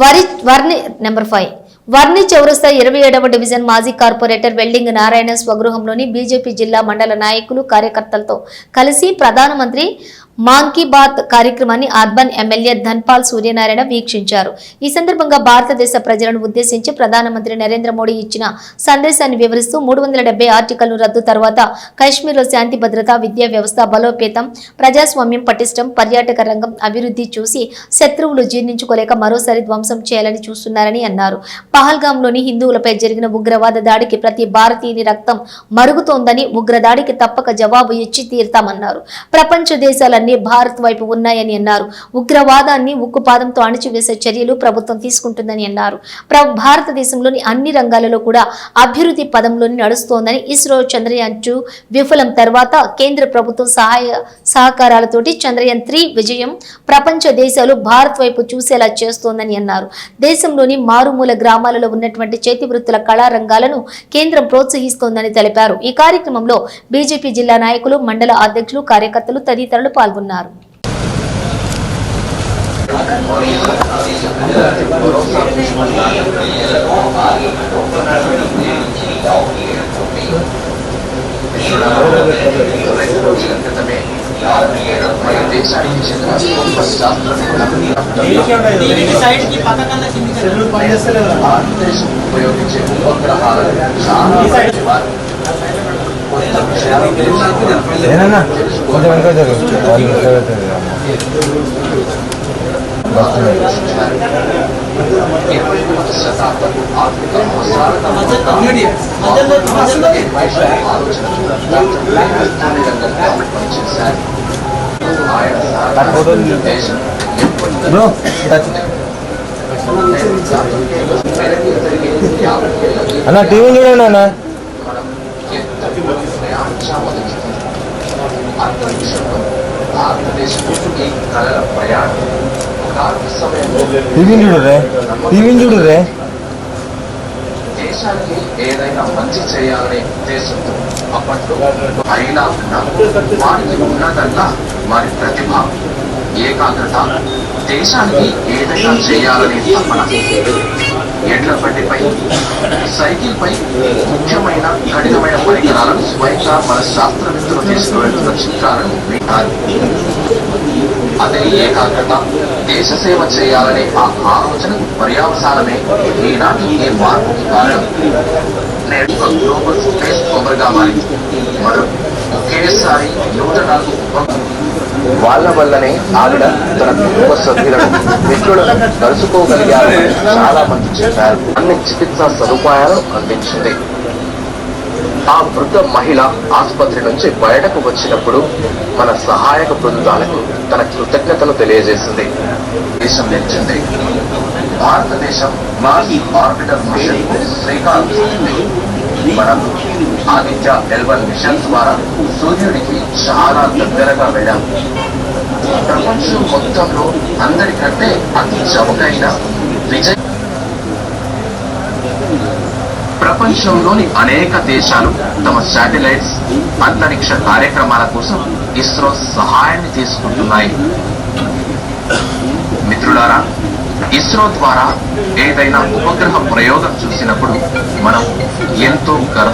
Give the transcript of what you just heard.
వరి వర్ణి number five. వర్ణి చౌరస్తా ఇరవై ఏడవ డివిజన్ మాజీ కార్పొరేటర్ వెల్డింగ్ నారాయణ స్వగృహంలోని బీజేపీ జిల్లా మండల నాయకులు కార్యకర్తలతో కలిసి ప్రధానమంత్రి మాన్ కీ బాత్ కార్యక్రమాన్ని అర్బన్ ఎమ్మెల్యే ధన్పాల్ సూర్యనారాయణ వీక్షించారు. ఈ సందర్భంగా భారతదేశ ప్రజలను ఉద్దేశించి ప్రధానమంత్రి నరేంద్ర మోడీ ఇచ్చిన సందేశాన్ని వివరిస్తూ మూడు వందల డెబ్బై ఆర్టికల్ను రద్దు తర్వాత కాశ్మీర్లో శాంతి భద్రత విద్యా వ్యవస్థ బలోపేతం ప్రజాస్వామ్యం పటిష్టం పర్యాటక రంగం అభివృద్ధి చూసి శత్రువులు జీర్ణించుకోలేక మరోసారి ధ్వంసం చేయాలని చూస్తున్నారని అన్నారు. పహల్గాంలోని హిందువులపై జరిగిన ఉగ్రవాద దాడికి ప్రతి భారతీయుని రక్తం మరుగుతోందని ఉగ్రదాడికి తప్పక జవాబు ఇచ్చి తీరుతామన్నారు. ప్రపంచ దేశాలన్నీ భారత్ వైపు ఉన్నాయని అన్నారు. ఉగ్రవాదాన్ని ఉక్కుపాదంతో అణిచివేసే చర్యలు ప్రభుత్వం తీసుకుంటుందని అన్నారు. ప్ర- భారతదేశంలోని అన్ని రంగాలలో కూడా అభివృద్ధి పదంలోని నడుస్తోందని ఇస్రో చంద్రయాన్ టూ విఫలం తర్వాత కేంద్ర ప్రభుత్వం సహాయ సహకారాలతోటి చంద్రయాన్ త్రీ విజయం ప్రపంచ దేశాలు భారత్ వైపు చూసేలా చేస్తోందని అన్నారు. దేశంలోని మారుమూల గ్రామాలలో ఉన్నటువంటి చేతి వృత్తుల కళారంగాలను కేంద్రం ప్రోత్సహిస్తోందని తెలిపారు. ఈ కార్యక్రమంలో బీజేపీ జిల్లా నాయకులు మండల అధ్యక్షులు కార్యకర్తలు తదితరులు పాల్గొన్నారు. భారతదేశం ఉపయోగించే ఉపగ్రహాలను చాలా వారు కొత్త విషయాలు తెలుసుకోవడం, ఏనన్నా కొంచెం వెనక జరుగు వాళ్ళు నిలబెట్టారు ఆలోచించారు. ఇరవై ఒకటి శతాబ్దపు ఆర్థిక అవసరాలను మధ్యలో మధ్యలో వైశ్విక ఆలోచనలు డాక్టర్ బిఆర్ అంబేద్కర్ గారు పనిచేశారు. బ్రో టచ్ అన్న టీవీ చూడండి అన్న. మనం టీవీ చూడురే టీవీని చూడురే దేశానికి ఏదైనా మంచి చేయాలనే ఉద్దేశంతో అప్పట్లో అయినా ఉన్నా వారికి ఉన్నదల్లా వారి ప్రతిభ ఏకాగ్రత దేశానికి ఏదైనా చేయాలనే తపన. ఎడ్ల బండిపై సైకిల్ పై ముఖ్యమైన కఠినమైన పరికరాలను స్వయంగా మన శాస్త్రవేత్తలు తీసుకువెళ్తున్న చిత్రాలను వింటారు అతని ఏకాగ్రత దేశ సేవ చేయాలనే ఆ ఆలోచన పర్యావసానమే. ఈనాటి ఈ మార్పుకి కారణం? నేడు గ్లోబల్ స్పేస్ పవర్గా మారింది. మరో వాళ్ళ వల్లనే ఆవిడ తన కుటుంబ సభ్యులను మిత్రులను కలుసుకోగలిగారని చాలా మంది చెప్పారు. అన్ని చికిత్సా సదుపాయాలు అందించింది. ఆ వృద్ధ మహిళ ఆసుపత్రి నుంచి బయటకు వచ్చినప్పుడు మన సహాయక బృందాలకు తన కృతజ్ఞతలు తెలియజేసింది. దేశం నిలిచింది భారతదేశం మాజీ ఆర్బిటర్ మిషన్ శ్రీకాంత్. మన మనం ఆదిత్య ఎల్వన్ మిషన్ ద్వారా సూర్యుడికి చాలా దగ్గరగా వెళ్ళాం. ప్రపంచం మొత్తంలో అందరికంటే అతి చౌకైన విజయ్ ప్రపంచంలోని అనేక దేశాలు తమ శాటిలైట్స్ అంతరిక్ష కార్యక్రమాల కోసం ఇస్రో సహాయాన్ని తీసుకుంటున్నాయి. మిత్రులారా ఇస్రో ద్వారా ఏదైనా ఉపగ్రహ ప్రయోగం చూసినప్పుడు మనం ఎంతో గర్వ